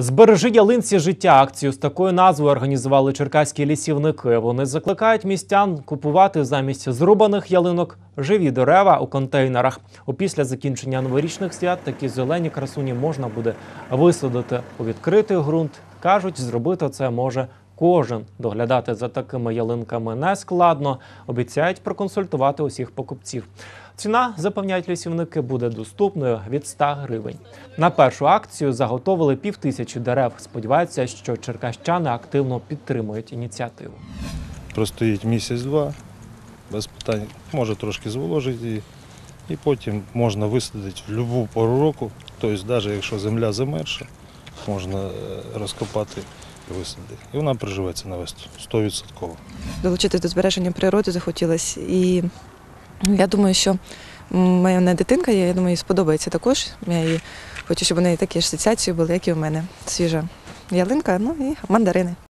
Збережи ялинці життя. Акцію з такою назвою організували черкаські лісівники. Вони закликають містян купувати замість зрубаних ялинок живі дерева у контейнерах. Опісля закінчення новорічних свят такі зелені красуні можна буде висадити у відкритий ґрунт. кажуть, зробити це може кожен. Доглядати за такими ялинками не складно. Обіцяють проконсультувати усіх покупців. Ціна, запевняють лісівники, буде доступною від 100 гривень. На першу акцію заготовили півтисячі дерев. Сподіваються, що черкащани активно підтримують ініціативу. простоїть місяць-два, без питань. Може трошки зволожити її, і потім можна висадити в будь-яку пору року. Тобто, навіть якщо земля замерша, можна е, розкопати і висадити. І вона приживеться на весну 100%. долучитись до збереження природи захотілося. І ну, я думаю, що моя не дитинка, я думаю, їй сподобається також. Я її хочу, щоб у неї такі асоціації були, як і у мене. Свіжа ялинка, ну і мандарини.